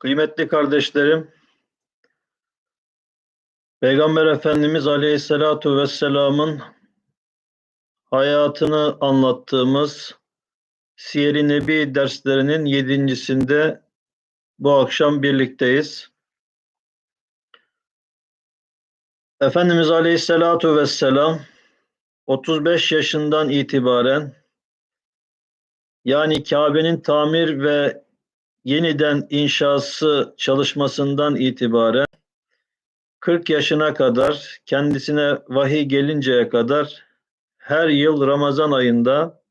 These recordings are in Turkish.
Kıymetli kardeşlerim, Peygamber Efendimiz Aleyhisselatu Vesselam'ın hayatını anlattığımız Siyer-i Nebi derslerinin yedincisinde bu akşam birlikteyiz. Efendimiz Aleyhisselatu Vesselam 35 yaşından itibaren yani Kabe'nin tamir ve yeniden inşası çalışmasından itibaren 40 yaşına kadar kendisine vahiy gelinceye kadar her yıl Ramazan ayında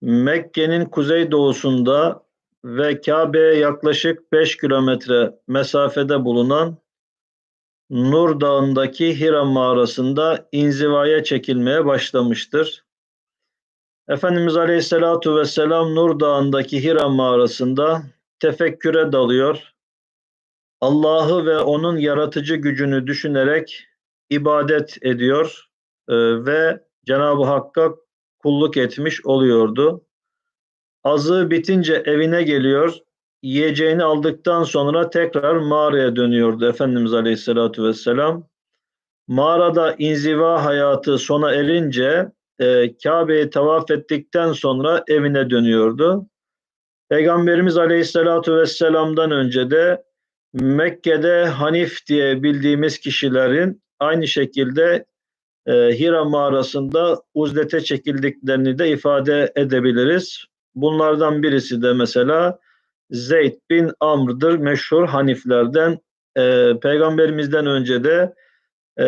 Mekke'nin kuzeydoğusunda ve Kabe'ye yaklaşık 5 kilometre mesafede bulunan Nur Dağı'ndaki Hira mağarasında inzivaya çekilmeye başlamıştır. Efendimiz Aleyhisselatu Vesselam Nur Dağı'ndaki Hira mağarasında tefekküre dalıyor. Allah'ı ve onun yaratıcı gücünü düşünerek ibadet ediyor e, ve Cenab-ı Hakk'a kulluk etmiş oluyordu. Azığı bitince evine geliyor, yiyeceğini aldıktan sonra tekrar mağaraya dönüyordu Efendimiz Aleyhisselatu Vesselam. Mağarada inziva hayatı sona erince e, Kabe'yi tavaf ettikten sonra evine dönüyordu. Peygamberimiz Aleyhisselatu Vesselam'dan önce de Mekke'de Hanif diye bildiğimiz kişilerin aynı şekilde e, Hira mağarasında uzlete çekildiklerini de ifade edebiliriz. Bunlardan birisi de mesela Zeyd bin Amr'dır meşhur Haniflerden. E, Peygamberimizden önce de e,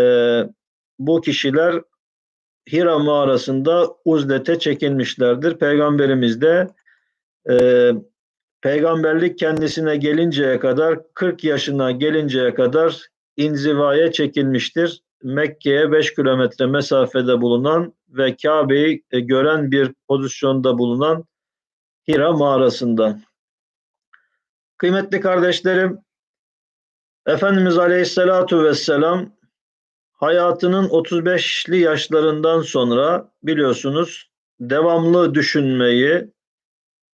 bu kişiler Hira mağarasında uzlete çekilmişlerdir. Peygamberimiz de e, peygamberlik kendisine gelinceye kadar 40 yaşına gelinceye kadar inzivaya çekilmiştir. Mekke'ye 5 kilometre mesafede bulunan ve Kabe'yi e, gören bir pozisyonda bulunan Hira mağarasında. Kıymetli kardeşlerim, Efendimiz Aleyhisselatu Vesselam hayatının 35'li yaşlarından sonra biliyorsunuz devamlı düşünmeyi,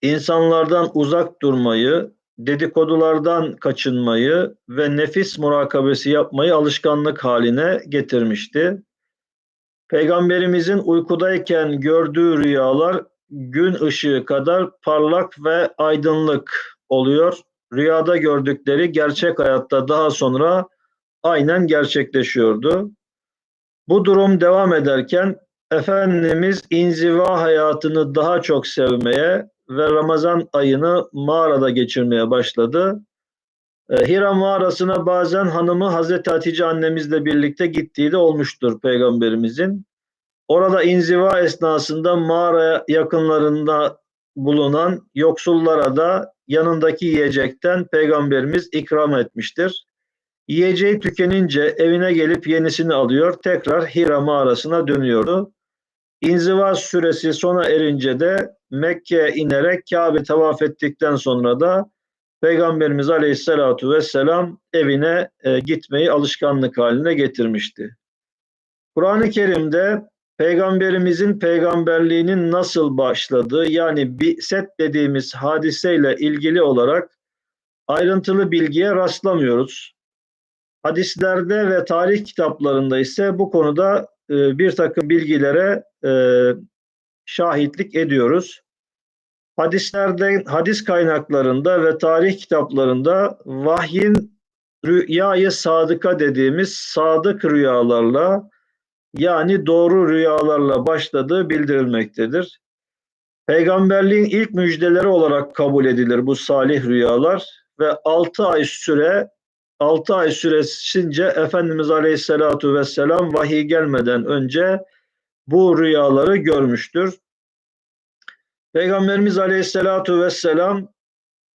insanlardan uzak durmayı, dedikodulardan kaçınmayı ve nefis murakabesi yapmayı alışkanlık haline getirmişti. Peygamberimizin uykudayken gördüğü rüyalar gün ışığı kadar parlak ve aydınlık oluyor. Rüyada gördükleri gerçek hayatta daha sonra aynen gerçekleşiyordu. Bu durum devam ederken Efendimiz inziva hayatını daha çok sevmeye ve Ramazan ayını mağarada geçirmeye başladı. E, Hira mağarasına bazen hanımı Hazreti Hatice annemizle birlikte gittiği de olmuştur peygamberimizin. Orada inziva esnasında mağara yakınlarında bulunan yoksullara da yanındaki yiyecekten peygamberimiz ikram etmiştir. Yiyeceği tükenince evine gelip yenisini alıyor, tekrar Hira mağarasına dönüyordu. İnziva süresi sona erince de Mekke'ye inerek Kabe tavaf ettikten sonra da Peygamberimiz Aleyhisselatu Vesselam evine e, gitmeyi alışkanlık haline getirmişti. Kur'an-ı Kerim'de Peygamberimizin peygamberliğinin nasıl başladığı yani set dediğimiz hadiseyle ilgili olarak ayrıntılı bilgiye rastlamıyoruz. Hadislerde ve tarih kitaplarında ise bu konuda e, bir takım bilgilere e, şahitlik ediyoruz. Hadislerde, hadis kaynaklarında ve tarih kitaplarında vahyin rüyayı sadıka dediğimiz sadık rüyalarla yani doğru rüyalarla başladığı bildirilmektedir. Peygamberliğin ilk müjdeleri olarak kabul edilir bu salih rüyalar ve 6 ay süre 6 ay süresince Efendimiz Aleyhisselatu Vesselam vahiy gelmeden önce bu rüyaları görmüştür. Peygamberimiz Aleyhisselatu Vesselam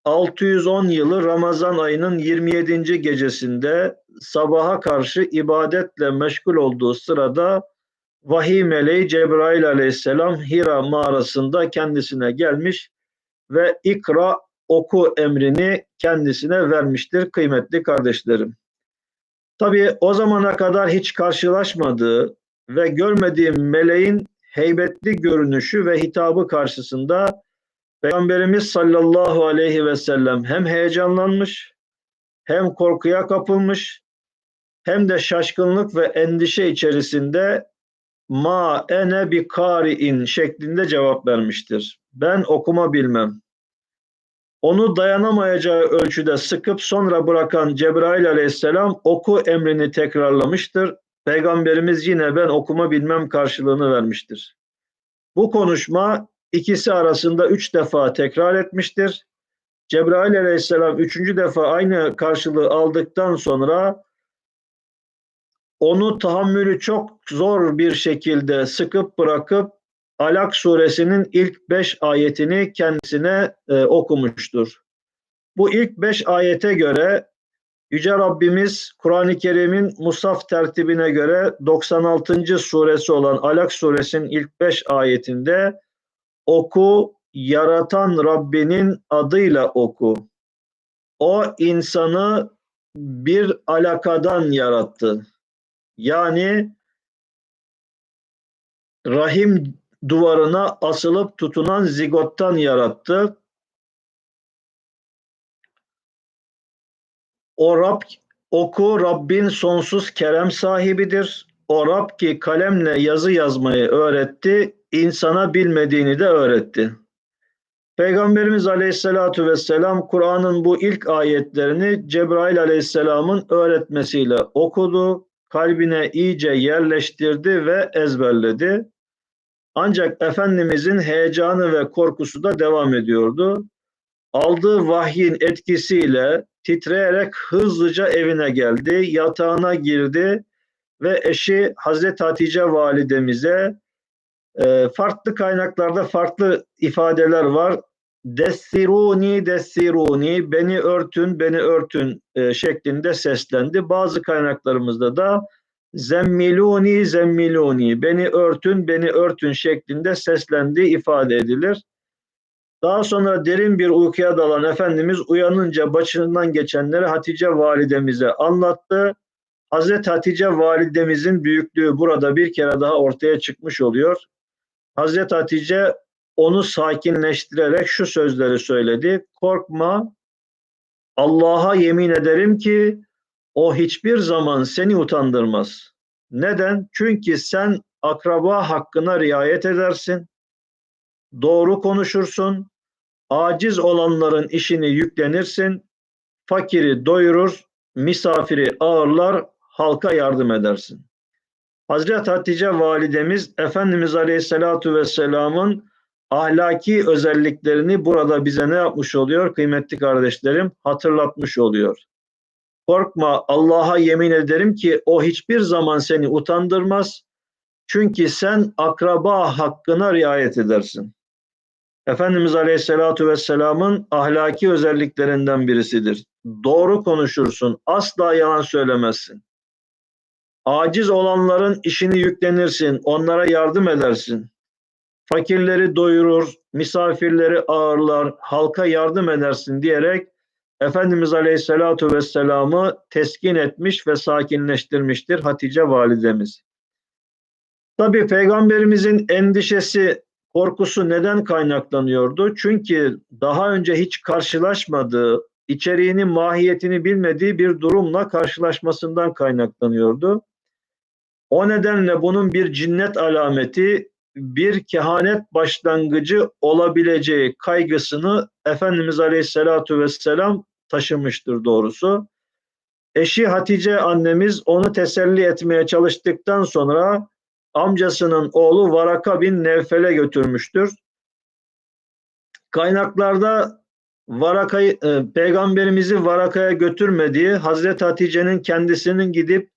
610 yılı Ramazan ayının 27. gecesinde sabaha karşı ibadetle meşgul olduğu sırada vahiy meleği Cebrail aleyhisselam Hira mağarasında kendisine gelmiş ve ikra oku emrini kendisine vermiştir kıymetli kardeşlerim. Tabi o zamana kadar hiç karşılaşmadığı ve görmediği meleğin heybetli görünüşü ve hitabı karşısında Peygamberimiz sallallahu aleyhi ve sellem hem heyecanlanmış, hem korkuya kapılmış, hem de şaşkınlık ve endişe içerisinde ma ene bi kari'in şeklinde cevap vermiştir. Ben okuma bilmem. Onu dayanamayacağı ölçüde sıkıp sonra bırakan Cebrail aleyhisselam oku emrini tekrarlamıştır. Peygamberimiz yine ben okuma bilmem karşılığını vermiştir. Bu konuşma ikisi arasında üç defa tekrar etmiştir. Cebrail aleyhisselam üçüncü defa aynı karşılığı aldıktan sonra onu tahammülü çok zor bir şekilde sıkıp bırakıp Alak suresinin ilk beş ayetini kendisine e, okumuştur. Bu ilk beş ayete göre Yüce Rabbimiz Kur'an-ı Kerim'in Musaf tertibine göre 96. suresi olan Alak suresinin ilk beş ayetinde oku yaratan Rabbinin adıyla oku. O insanı bir alakadan yarattı. Yani rahim duvarına asılıp tutunan zigottan yarattı. O Rab oku Rabbin sonsuz kerem sahibidir. O Rab ki kalemle yazı yazmayı öğretti, insana bilmediğini de öğretti. Peygamberimiz Aleyhisselatü Vesselam Kur'an'ın bu ilk ayetlerini Cebrail Aleyhisselam'ın öğretmesiyle okudu, kalbine iyice yerleştirdi ve ezberledi. Ancak Efendimizin heyecanı ve korkusu da devam ediyordu. Aldığı vahyin etkisiyle titreyerek hızlıca evine geldi, yatağına girdi ve eşi Hazreti Hatice validemize e, farklı kaynaklarda farklı ifadeler var. Dessiruni dessiruni beni örtün beni örtün e, şeklinde seslendi. Bazı kaynaklarımızda da zemmiluni zemmiluni beni örtün beni örtün şeklinde seslendiği ifade edilir. Daha sonra derin bir uykuya dalan Efendimiz uyanınca başından geçenleri Hatice validemize anlattı. Hazreti Hatice validemizin büyüklüğü burada bir kere daha ortaya çıkmış oluyor. Hazreti Hatice onu sakinleştirerek şu sözleri söyledi. Korkma Allah'a yemin ederim ki o hiçbir zaman seni utandırmaz. Neden? Çünkü sen akraba hakkına riayet edersin. Doğru konuşursun. Aciz olanların işini yüklenirsin. Fakiri doyurur, misafiri ağırlar, halka yardım edersin. Hazreti Hatice validemiz Efendimiz Aleyhisselatü Vesselam'ın ahlaki özelliklerini burada bize ne yapmış oluyor kıymetli kardeşlerim? Hatırlatmış oluyor. Korkma Allah'a yemin ederim ki o hiçbir zaman seni utandırmaz. Çünkü sen akraba hakkına riayet edersin. Efendimiz Aleyhisselatü Vesselam'ın ahlaki özelliklerinden birisidir. Doğru konuşursun, asla yalan söylemezsin. Aciz olanların işini yüklenirsin, onlara yardım edersin. Fakirleri doyurur, misafirleri ağırlar, halka yardım edersin diyerek Efendimiz Aleyhisselatü Vesselam'ı teskin etmiş ve sakinleştirmiştir Hatice validemiz. Tabi Peygamberimizin endişesi, korkusu neden kaynaklanıyordu? Çünkü daha önce hiç karşılaşmadığı, içeriğini, mahiyetini bilmediği bir durumla karşılaşmasından kaynaklanıyordu. O nedenle bunun bir cinnet alameti, bir kehanet başlangıcı olabileceği kaygısını Efendimiz Aleyhisselatü Vesselam taşımıştır doğrusu. Eşi Hatice annemiz onu teselli etmeye çalıştıktan sonra amcasının oğlu Varaka bin Nevfel'e götürmüştür. Kaynaklarda Varaka'yı, e, peygamberimizi Varaka'ya götürmediği Hazreti Hatice'nin kendisinin gidip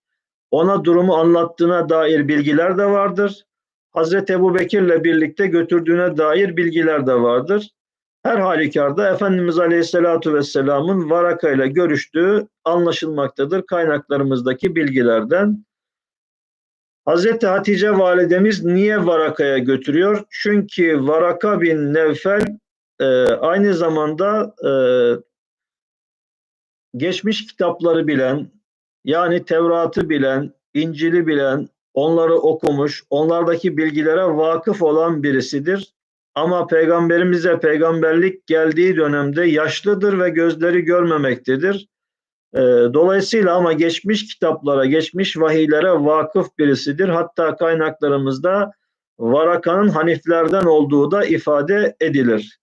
ona durumu anlattığına dair bilgiler de vardır. Hazreti Ebu Bekir'le birlikte götürdüğüne dair bilgiler de vardır. Her halükarda Efendimiz Aleyhisselatü Vesselam'ın Varaka ile görüştüğü anlaşılmaktadır kaynaklarımızdaki bilgilerden. Hazreti Hatice validemiz niye Varaka'ya götürüyor? Çünkü Varaka bin Nevfel e, aynı zamanda e, geçmiş kitapları bilen, yani Tevrat'ı bilen, İncil'i bilen, onları okumuş, onlardaki bilgilere vakıf olan birisidir. Ama peygamberimize peygamberlik geldiği dönemde yaşlıdır ve gözleri görmemektedir. Ee, dolayısıyla ama geçmiş kitaplara, geçmiş vahiylere vakıf birisidir. Hatta kaynaklarımızda Varaka'nın Haniflerden olduğu da ifade edilir.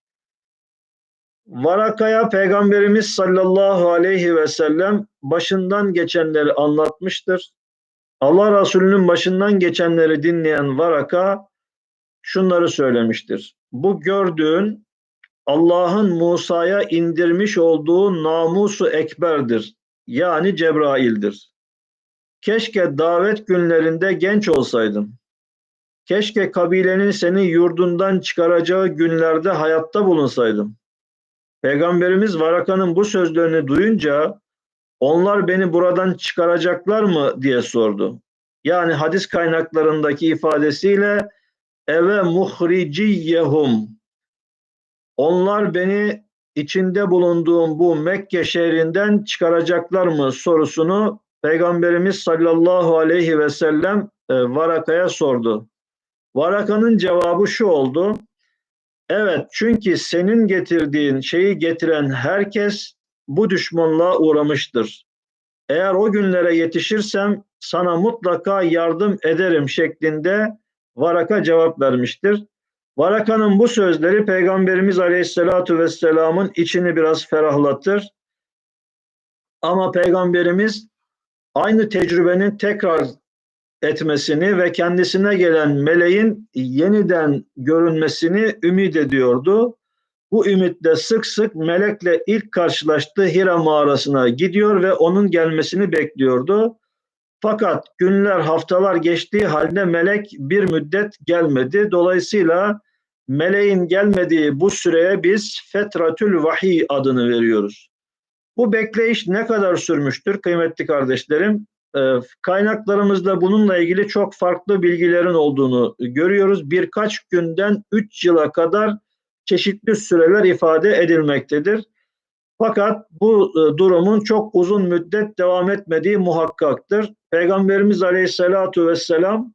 Varaka'ya Peygamberimiz sallallahu aleyhi ve sellem başından geçenleri anlatmıştır. Allah Resulü'nün başından geçenleri dinleyen Varaka şunları söylemiştir. Bu gördüğün Allah'ın Musa'ya indirmiş olduğu namusu ekberdir. Yani Cebrail'dir. Keşke davet günlerinde genç olsaydın. Keşke kabilenin seni yurdundan çıkaracağı günlerde hayatta bulunsaydın. Peygamberimiz Varaka'nın bu sözlerini duyunca onlar beni buradan çıkaracaklar mı diye sordu. Yani hadis kaynaklarındaki ifadesiyle eve muhriciyehum onlar beni içinde bulunduğum bu Mekke şehrinden çıkaracaklar mı sorusunu Peygamberimiz sallallahu aleyhi ve sellem e, Varaka'ya sordu. Varaka'nın cevabı şu oldu. Evet çünkü senin getirdiğin şeyi getiren herkes bu düşmanlığa uğramıştır. Eğer o günlere yetişirsem sana mutlaka yardım ederim şeklinde Varaka cevap vermiştir. Varaka'nın bu sözleri Peygamberimiz Aleyhisselatü Vesselam'ın içini biraz ferahlatır. Ama Peygamberimiz aynı tecrübenin tekrar etmesini ve kendisine gelen meleğin yeniden görünmesini ümit ediyordu. Bu ümitle sık sık melekle ilk karşılaştığı Hira mağarasına gidiyor ve onun gelmesini bekliyordu. Fakat günler, haftalar geçtiği halde melek bir müddet gelmedi. Dolayısıyla meleğin gelmediği bu süreye biz Fetratül Vahiy adını veriyoruz. Bu bekleyiş ne kadar sürmüştür kıymetli kardeşlerim? Ee, kaynaklarımızda bununla ilgili çok farklı bilgilerin olduğunu görüyoruz. Birkaç günden 3 yıla kadar çeşitli süreler ifade edilmektedir. Fakat bu e, durumun çok uzun müddet devam etmediği muhakkaktır. Peygamberimiz Aleyhisselatu Vesselam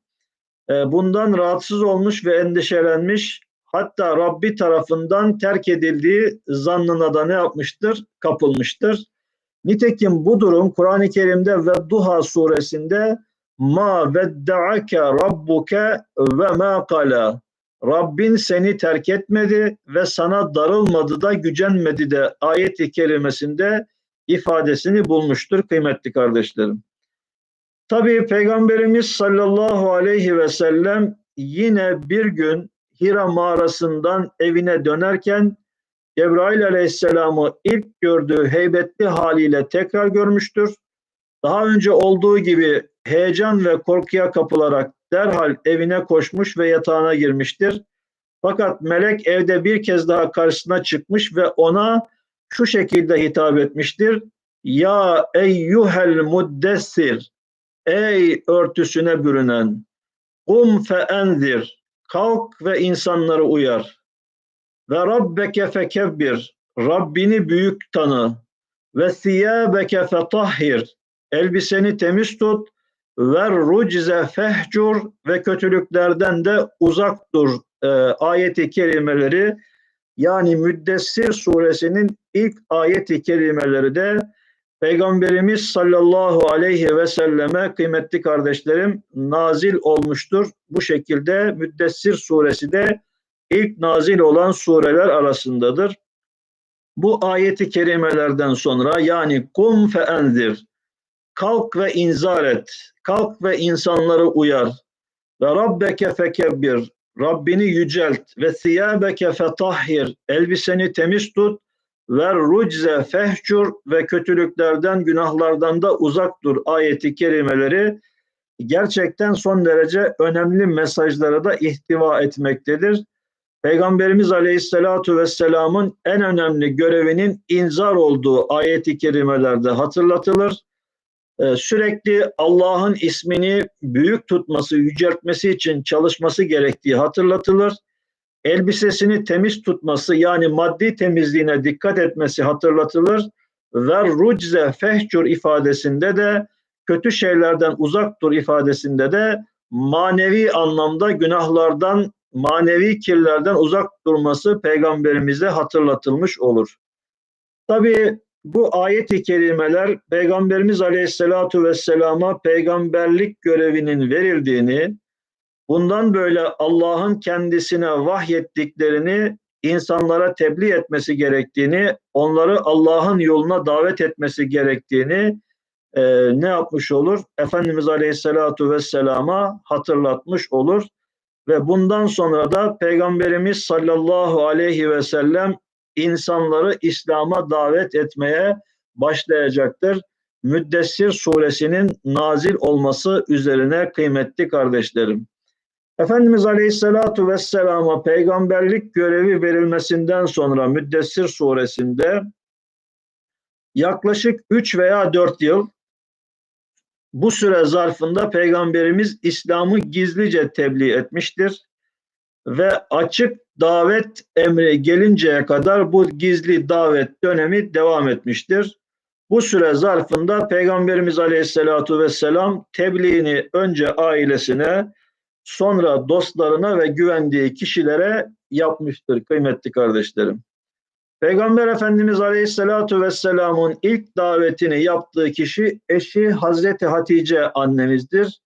e, bundan rahatsız olmuş ve endişelenmiş. Hatta Rabbi tarafından terk edildiği zannına da ne yapmıştır? Kapılmıştır. Nitekim bu durum Kur'an-ı Kerim'de ve Duha suresinde ma veddaake rabbuke ve ma kala Rabbin seni terk etmedi ve sana darılmadı da gücenmedi de ayet-i kerimesinde ifadesini bulmuştur kıymetli kardeşlerim. Tabii Peygamberimiz sallallahu aleyhi ve sellem yine bir gün Hira mağarasından evine dönerken Cebrail aleyhisselamı ilk gördüğü heybetli haliyle tekrar görmüştür. Daha önce olduğu gibi heyecan ve korkuya kapılarak derhal evine koşmuş ve yatağına girmiştir. Fakat melek evde bir kez daha karşısına çıkmış ve ona şu şekilde hitap etmiştir. Ya eyyuhel muddessir Ey örtüsüne bürünen kum fe enzir kalk ve insanları uyar ve rabbeke fekebbir Rabbini büyük tanı ve siyâbeke fetahhir elbiseni temiz tut ve rucize fehcur ve kötülüklerden de uzak dur e, ayeti kerimeleri yani Müddessir suresinin ilk ayeti kerimeleri de Peygamberimiz sallallahu aleyhi ve selleme kıymetli kardeşlerim nazil olmuştur. Bu şekilde Müddessir suresi de ilk nazil olan sureler arasındadır. Bu ayeti kerimelerden sonra yani kum fe enzir kalk ve inzar et kalk ve insanları uyar ve rabbeke fekebbir Rabbini yücelt ve siyabeke fetahhir elbiseni temiz tut ve rucze fehcur ve kötülüklerden günahlardan da uzak dur ayeti kerimeleri gerçekten son derece önemli mesajlara da ihtiva etmektedir. Peygamberimiz Aleyhisselatu Vesselam'ın en önemli görevinin inzar olduğu ayeti kerimelerde hatırlatılır. Ee, sürekli Allah'ın ismini büyük tutması, yüceltmesi için çalışması gerektiği hatırlatılır. Elbisesini temiz tutması yani maddi temizliğine dikkat etmesi hatırlatılır. Ve rucze fehcur ifadesinde de kötü şeylerden uzak dur ifadesinde de manevi anlamda günahlardan manevi kirlerden uzak durması peygamberimize hatırlatılmış olur. Tabi bu ayet-i kerimeler Peygamberimiz Aleyhisselatu Vesselam'a peygamberlik görevinin verildiğini, bundan böyle Allah'ın kendisine vahyettiklerini insanlara tebliğ etmesi gerektiğini, onları Allah'ın yoluna davet etmesi gerektiğini e, ne yapmış olur? Efendimiz Aleyhisselatu Vesselam'a hatırlatmış olur. Ve bundan sonra da Peygamberimiz sallallahu aleyhi ve sellem insanları İslam'a davet etmeye başlayacaktır. Müddessir suresinin nazil olması üzerine kıymetli kardeşlerim. Efendimiz Aleyhisselatu Vesselam'a peygamberlik görevi verilmesinden sonra Müddessir suresinde yaklaşık 3 veya 4 yıl bu süre zarfında peygamberimiz İslam'ı gizlice tebliğ etmiştir ve açık davet emri gelinceye kadar bu gizli davet dönemi devam etmiştir. Bu süre zarfında Peygamberimiz Aleyhisselatu Vesselam tebliğini önce ailesine sonra dostlarına ve güvendiği kişilere yapmıştır kıymetli kardeşlerim. Peygamber Efendimiz Aleyhisselatu Vesselam'ın ilk davetini yaptığı kişi eşi Hazreti Hatice annemizdir.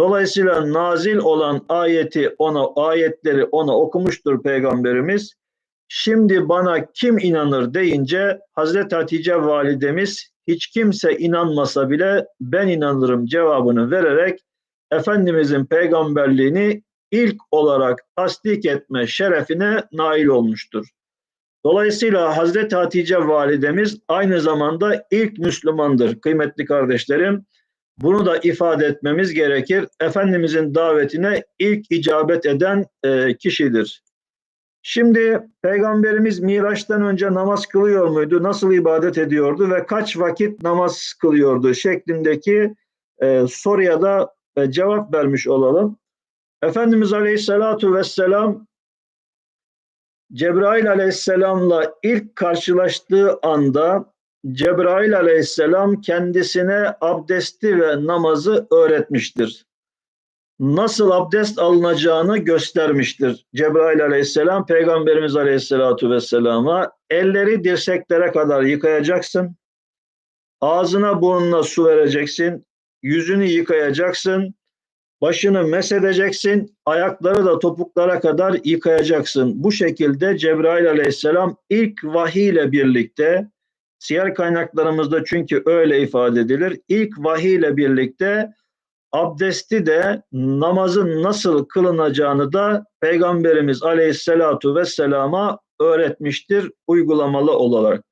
Dolayısıyla nazil olan ayeti ona ayetleri ona okumuştur peygamberimiz. Şimdi bana kim inanır deyince Hazreti Hatice validemiz hiç kimse inanmasa bile ben inanırım cevabını vererek Efendimizin peygamberliğini ilk olarak tasdik etme şerefine nail olmuştur. Dolayısıyla Hazreti Hatice validemiz aynı zamanda ilk Müslümandır kıymetli kardeşlerim. Bunu da ifade etmemiz gerekir. Efendimizin davetine ilk icabet eden e, kişidir. Şimdi Peygamberimiz Miraç'tan önce namaz kılıyor muydu? Nasıl ibadet ediyordu ve kaç vakit namaz kılıyordu? Şeklindeki e, soruya da e, cevap vermiş olalım. Efendimiz Aleyhisselatu Vesselam Cebrail Aleyhisselam'la ilk karşılaştığı anda Cebrail aleyhisselam kendisine abdesti ve namazı öğretmiştir. Nasıl abdest alınacağını göstermiştir. Cebrail aleyhisselam peygamberimiz aleyhisselatu vesselama elleri dirseklere kadar yıkayacaksın. Ağzına burnuna su vereceksin. Yüzünü yıkayacaksın. Başını mesedeceksin. Ayakları da topuklara kadar yıkayacaksın. Bu şekilde Cebrail aleyhisselam ilk vahiy ile birlikte Siyer kaynaklarımızda çünkü öyle ifade edilir. İlk vahiy ile birlikte abdesti de namazın nasıl kılınacağını da Peygamberimiz Aleyhisselatu Vesselam'a öğretmiştir uygulamalı olarak.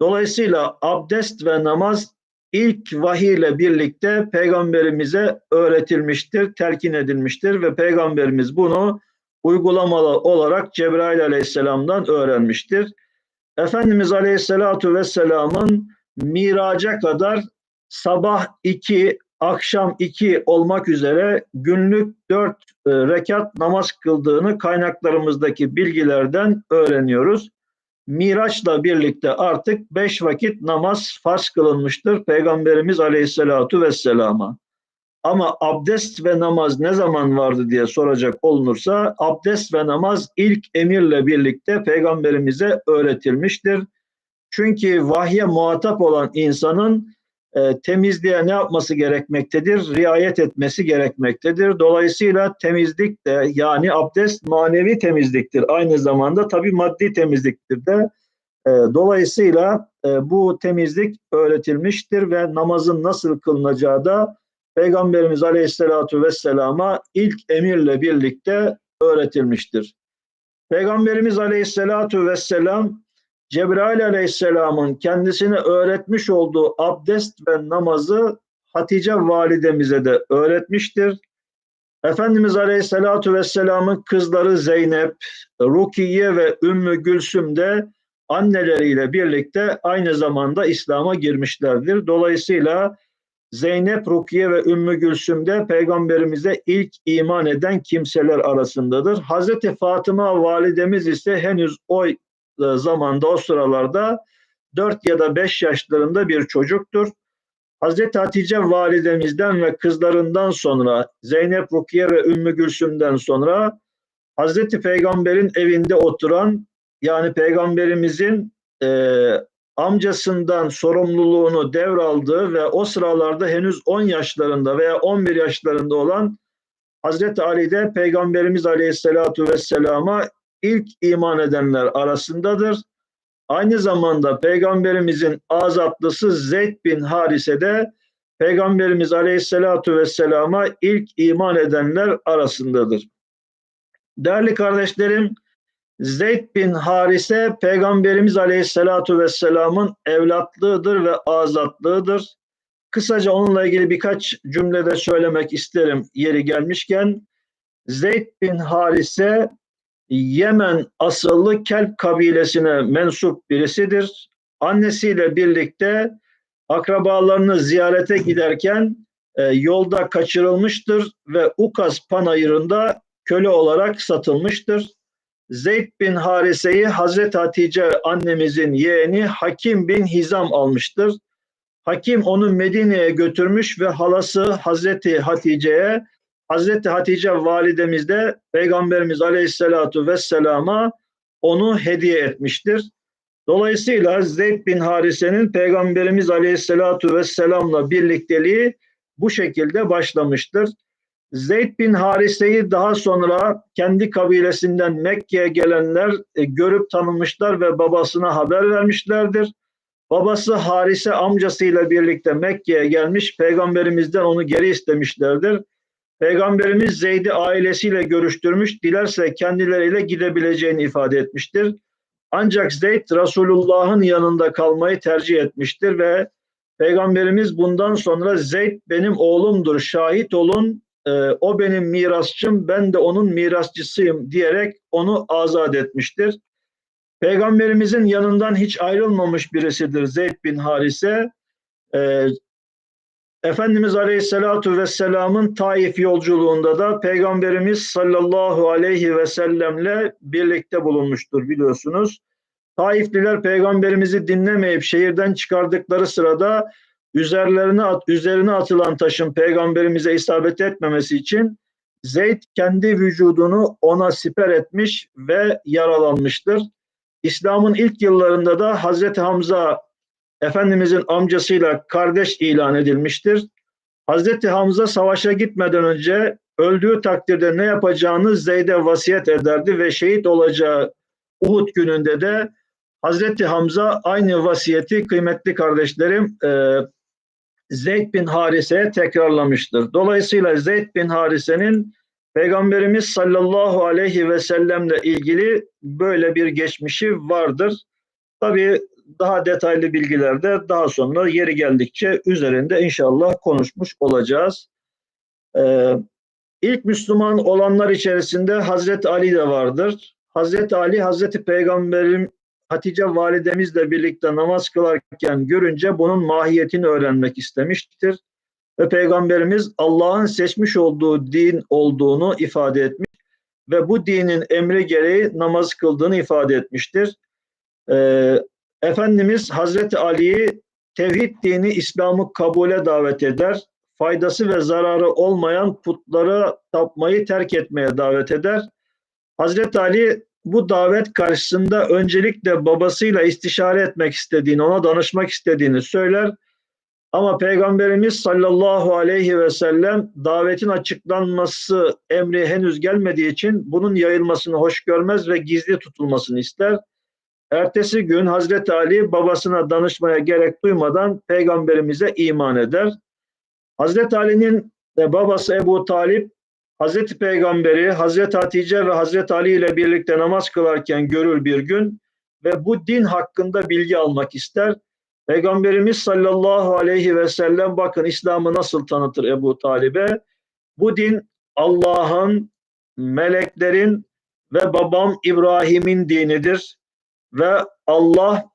Dolayısıyla abdest ve namaz ilk vahiy ile birlikte peygamberimize öğretilmiştir, telkin edilmiştir ve peygamberimiz bunu uygulamalı olarak Cebrail aleyhisselamdan öğrenmiştir. Efendimiz Aleyhisselatu Vesselam'ın miraca kadar sabah iki, akşam iki olmak üzere günlük dört e, rekat namaz kıldığını kaynaklarımızdaki bilgilerden öğreniyoruz. Miraçla birlikte artık beş vakit namaz farz kılınmıştır Peygamberimiz Aleyhisselatu Vesselam'a. Ama abdest ve namaz ne zaman vardı diye soracak olunursa abdest ve namaz ilk emirle birlikte peygamberimize öğretilmiştir. Çünkü vahye muhatap olan insanın e, temizliğe ne yapması gerekmektedir? Riayet etmesi gerekmektedir. Dolayısıyla temizlik de yani abdest manevi temizliktir. Aynı zamanda tabi maddi temizliktir de. E, dolayısıyla e, bu temizlik öğretilmiştir ve namazın nasıl kılınacağı da Peygamberimiz Aleyhisselatü Vesselam'a ilk emirle birlikte öğretilmiştir. Peygamberimiz Aleyhisselatü Vesselam Cebrail Aleyhisselam'ın kendisine öğretmiş olduğu abdest ve namazı Hatice validemize de öğretmiştir. Efendimiz Aleyhisselatü Vesselam'ın kızları Zeynep, Rukiye ve Ümmü Gülsüm de anneleriyle birlikte aynı zamanda İslam'a girmişlerdir. Dolayısıyla Zeynep, Rukiye ve Ümmü Gülsüm de peygamberimize ilk iman eden kimseler arasındadır. Hazreti Fatıma validemiz ise henüz o e, zamanda o sıralarda 4 ya da 5 yaşlarında bir çocuktur. Hazreti Hatice validemizden ve kızlarından sonra Zeynep, Rukiye ve Ümmü Gülsüm'den sonra Hazreti Peygamber'in evinde oturan yani Peygamberimizin e, amcasından sorumluluğunu devraldığı ve o sıralarda henüz 10 yaşlarında veya 11 yaşlarında olan Hazreti Ali de Peygamberimiz Aleyhisselatu Vesselam'a ilk iman edenler arasındadır. Aynı zamanda Peygamberimizin azatlısı Zeyd bin Harise de Peygamberimiz Aleyhisselatu Vesselam'a ilk iman edenler arasındadır. Değerli kardeşlerim, Zeyd bin Harise Peygamberimiz Aleyhisselatu Vesselam'ın evlatlığıdır ve azatlığıdır. Kısaca onunla ilgili birkaç cümlede söylemek isterim yeri gelmişken. Zeyd bin Harise Yemen asıllı Kelp kabilesine mensup birisidir. Annesiyle birlikte akrabalarını ziyarete giderken e, yolda kaçırılmıştır ve Ukaz panayırında köle olarak satılmıştır. Zeyd bin Harise'yi Hazreti Hatice annemizin yeğeni Hakim bin Hizam almıştır. Hakim onu Medine'ye götürmüş ve halası Hazreti Hatice'ye Hazreti Hatice validemiz de Peygamberimiz Aleyhisselatu Vesselam'a onu hediye etmiştir. Dolayısıyla Zeyd bin Harise'nin Peygamberimiz Aleyhisselatu Vesselam'la birlikteliği bu şekilde başlamıştır. Zeyd bin Harise'yi daha sonra kendi kabilesinden Mekke'ye gelenler e, görüp tanımışlar ve babasına haber vermişlerdir. Babası Harise amcasıyla birlikte Mekke'ye gelmiş, peygamberimizden onu geri istemişlerdir. Peygamberimiz Zeyd'i ailesiyle görüştürmüş, dilerse kendileriyle gidebileceğini ifade etmiştir. Ancak Zeyd Resulullah'ın yanında kalmayı tercih etmiştir ve Peygamberimiz bundan sonra Zeyd benim oğlumdur, şahit olun, e, o benim mirasçım, ben de onun mirasçısıyım diyerek onu azat etmiştir. Peygamberimizin yanından hiç ayrılmamış birisidir Zeyd bin Harise. E, Efendimiz Aleyhisselatu Vesselam'ın Taif yolculuğunda da Peygamberimiz sallallahu aleyhi ve sellemle birlikte bulunmuştur biliyorsunuz. Taifliler peygamberimizi dinlemeyip şehirden çıkardıkları sırada üzerlerine at, üzerine atılan taşın peygamberimize isabet etmemesi için Zeyd kendi vücudunu ona siper etmiş ve yaralanmıştır. İslam'ın ilk yıllarında da Hazreti Hamza Efendimizin amcasıyla kardeş ilan edilmiştir. Hazreti Hamza savaşa gitmeden önce öldüğü takdirde ne yapacağını Zeyd'e vasiyet ederdi ve şehit olacağı Uhud gününde de Hazreti Hamza aynı vasiyeti kıymetli kardeşlerim e, Zeyd bin Harise'ye tekrarlamıştır. Dolayısıyla Zeyd bin Harise'nin Peygamberimiz sallallahu aleyhi ve sellemle ilgili böyle bir geçmişi vardır. Tabii daha detaylı bilgilerde daha sonra yeri geldikçe üzerinde inşallah konuşmuş olacağız. Ee, ilk Müslüman olanlar içerisinde Hazreti Ali de vardır. Hazreti Ali, Hazreti Peygamberim Hatice validemizle birlikte namaz kılarken görünce bunun mahiyetini öğrenmek istemiştir. Ve Peygamberimiz Allah'ın seçmiş olduğu din olduğunu ifade etmiş ve bu dinin emri gereği namaz kıldığını ifade etmiştir. Ee, Efendimiz Hazreti Ali'yi tevhid dini İslam'ı kabule davet eder. Faydası ve zararı olmayan putları tapmayı terk etmeye davet eder. Hazreti Ali bu davet karşısında öncelikle babasıyla istişare etmek istediğini, ona danışmak istediğini söyler. Ama Peygamberimiz sallallahu aleyhi ve sellem davetin açıklanması emri henüz gelmediği için bunun yayılmasını hoş görmez ve gizli tutulmasını ister. Ertesi gün Hazreti Ali babasına danışmaya gerek duymadan peygamberimize iman eder. Hazreti Ali'nin babası Ebu Talip Hazreti Peygamberi Hazreti Hatice ve Hazreti Ali ile birlikte namaz kılarken görür bir gün ve bu din hakkında bilgi almak ister. Peygamberimiz sallallahu aleyhi ve sellem bakın İslam'ı nasıl tanıtır Ebu Talib'e? Bu din Allah'ın, meleklerin ve babam İbrahim'in dinidir ve Allah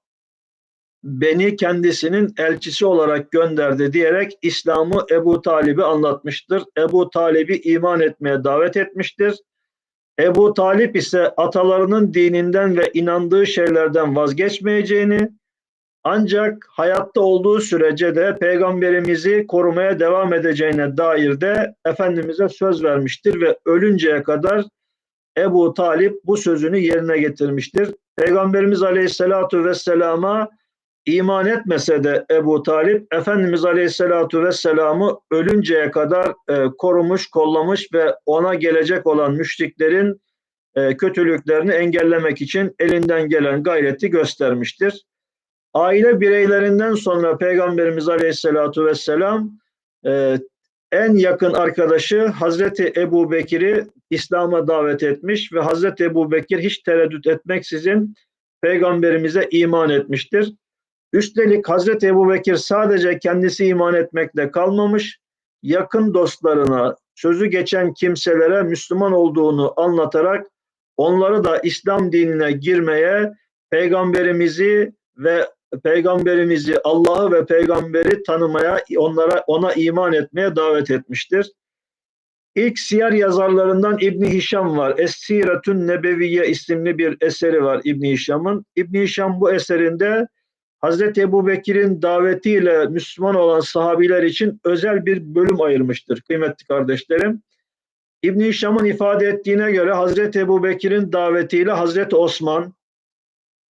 beni kendisinin elçisi olarak gönderdi diyerek İslam'ı Ebu Talib'e anlatmıştır. Ebu Talib'i iman etmeye davet etmiştir. Ebu Talip ise atalarının dininden ve inandığı şeylerden vazgeçmeyeceğini ancak hayatta olduğu sürece de peygamberimizi korumaya devam edeceğine dair de Efendimiz'e söz vermiştir ve ölünceye kadar Ebu Talip bu sözünü yerine getirmiştir. Peygamberimiz Aleyhisselatu Vesselam'a iman etmese de Ebu Talip, Efendimiz Aleyhisselatu Vesselam'ı ölünceye kadar e, korumuş, kollamış ve ona gelecek olan müşriklerin e, kötülüklerini engellemek için elinden gelen gayreti göstermiştir. Aile bireylerinden sonra Peygamberimiz Aleyhisselatu Vesselam e, en yakın arkadaşı Hazreti Ebu Bekir'i İslam'a davet etmiş ve Hazreti Ebu Bekir hiç tereddüt etmeksizin Peygamberimize iman etmiştir. Üstelik Hazreti Ebu Bekir sadece kendisi iman etmekle kalmamış, yakın dostlarına, sözü geçen kimselere Müslüman olduğunu anlatarak onları da İslam dinine girmeye, peygamberimizi ve peygamberimizi, Allah'ı ve peygamberi tanımaya, onlara ona iman etmeye davet etmiştir. İlk siyer yazarlarından İbn Hişam var. Es-Siretün Nebeviye isimli bir eseri var İbn Hişam'ın. İbn Hişam bu eserinde Hazreti Ebu Bekir'in davetiyle Müslüman olan sahabiler için özel bir bölüm ayırmıştır kıymetli kardeşlerim. İbn Hişam'ın ifade ettiğine göre Hazreti Ebu Bekir'in davetiyle Hazreti Osman,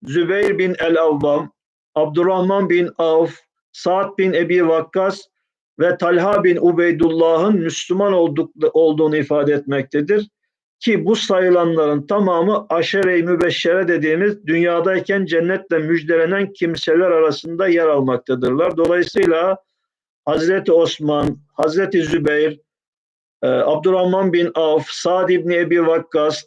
Zübeyir bin el-Avvam, Abdurrahman bin Avf, Sa'd bin Ebi Vakkas ve Talha bin Ubeydullah'ın Müslüman olduk, olduğunu ifade etmektedir. Ki bu sayılanların tamamı aşere-i mübeşşere dediğimiz dünyadayken cennetle müjdelenen kimseler arasında yer almaktadırlar. Dolayısıyla Hazreti Osman, Hazreti Zübeyir, e, Abdurrahman bin Avf, Sa'd ibn Ebi Vakkas,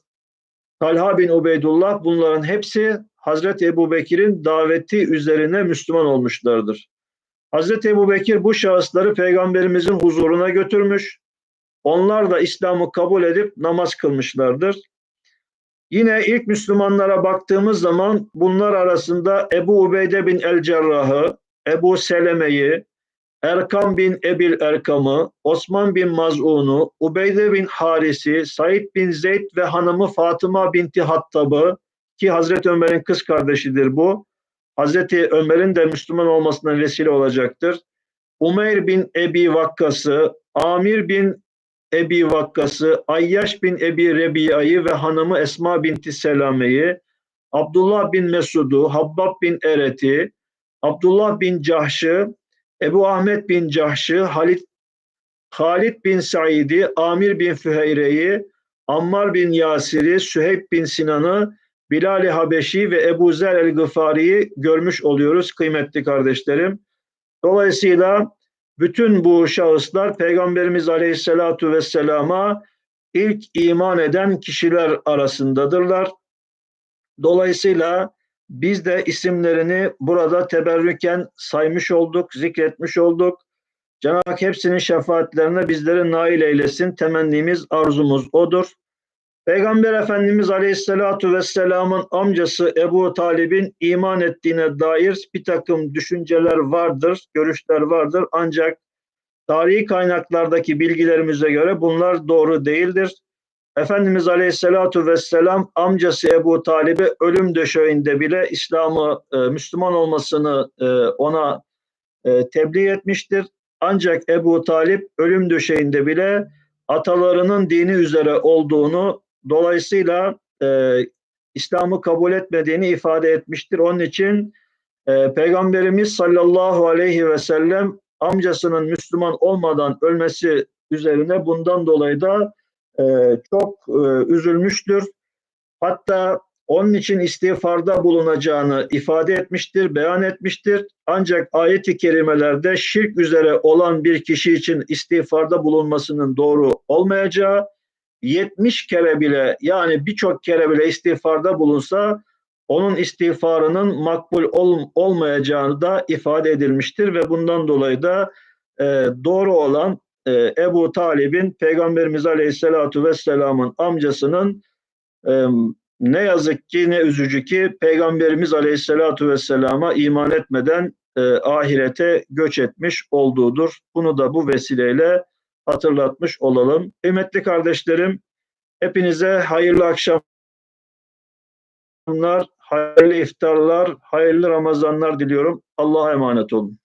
Talha bin Ubeydullah bunların hepsi Hazreti Ebu Bekir'in daveti üzerine Müslüman olmuşlardır. Hazreti Ebu Bekir bu şahısları peygamberimizin huzuruna götürmüş. Onlar da İslam'ı kabul edip namaz kılmışlardır. Yine ilk Müslümanlara baktığımız zaman bunlar arasında Ebu Ubeyde bin el-Cerrah'ı, Ebu Seleme'yi, Erkam bin Ebil Erkam'ı, Osman bin Maz'un'u, Ubeyde bin Haris'i, Said bin Zeyd ve hanımı Fatıma binti Hattab'ı ki Hazreti Ömer'in kız kardeşidir bu. Hazreti Ömer'in de Müslüman olmasına vesile olacaktır. Umeyr bin Ebi Vakkas'ı, Amir bin Ebi Vakkas'ı, Ayyaş bin Ebi Rebiya'yı ve hanımı Esma binti Selame'yi, Abdullah bin Mesud'u, Habbab bin Eret'i, Abdullah bin Cahş'ı, Ebu Ahmet bin Cahş'ı, Halit Halid bin Said'i, Amir bin Füheyre'yi, Ammar bin Yasir'i, Süheyb bin Sinan'ı, Bilal-i Habeşi ve Ebu Zer el-Gıfari'yi görmüş oluyoruz kıymetli kardeşlerim. Dolayısıyla bütün bu şahıslar Peygamberimiz Aleyhisselatu Vesselam'a ilk iman eden kişiler arasındadırlar. Dolayısıyla biz de isimlerini burada teberrüken saymış olduk, zikretmiş olduk. Cenab-ı Hak hepsinin şefaatlerine bizleri nail eylesin. Temennimiz, arzumuz odur. Peygamber Efendimiz Aleyhisselatu Vesselam'ın amcası Ebu Talib'in iman ettiğine dair bir takım düşünceler vardır, görüşler vardır. Ancak tarihi kaynaklardaki bilgilerimize göre bunlar doğru değildir. Efendimiz Aleyhisselatu Vesselam amcası Ebu Talib'e ölüm döşeğinde bile İslam'ı, e, Müslüman olmasını e, ona e, tebliğ etmiştir. Ancak Ebu Talip ölüm döşeğinde bile atalarının dini üzere olduğunu dolayısıyla e, İslam'ı kabul etmediğini ifade etmiştir. Onun için e, Peygamberimiz sallallahu aleyhi ve sellem amcasının Müslüman olmadan ölmesi üzerine bundan dolayı da e, çok e, üzülmüştür. Hatta onun için istiğfarda bulunacağını ifade etmiştir, beyan etmiştir. Ancak ayet-i kerimelerde şirk üzere olan bir kişi için istiğfarda bulunmasının doğru olmayacağı, 70 kere bile yani birçok kere bile istiğfarda bulunsa onun istiğfarının makbul ol, olmayacağını da ifade edilmiştir ve bundan dolayı da e, doğru olan e, Ebu Talib'in Peygamberimiz Aleyhisselatü Vesselam'ın amcasının e, ne yazık ki ne üzücü ki Peygamberimiz Aleyhisselatü Vesselam'a iman etmeden e, ahirete göç etmiş olduğudur. Bunu da bu vesileyle hatırlatmış olalım. Kıymetli kardeşlerim, hepinize hayırlı akşamlar, hayırlı iftarlar, hayırlı Ramazanlar diliyorum. Allah'a emanet olun.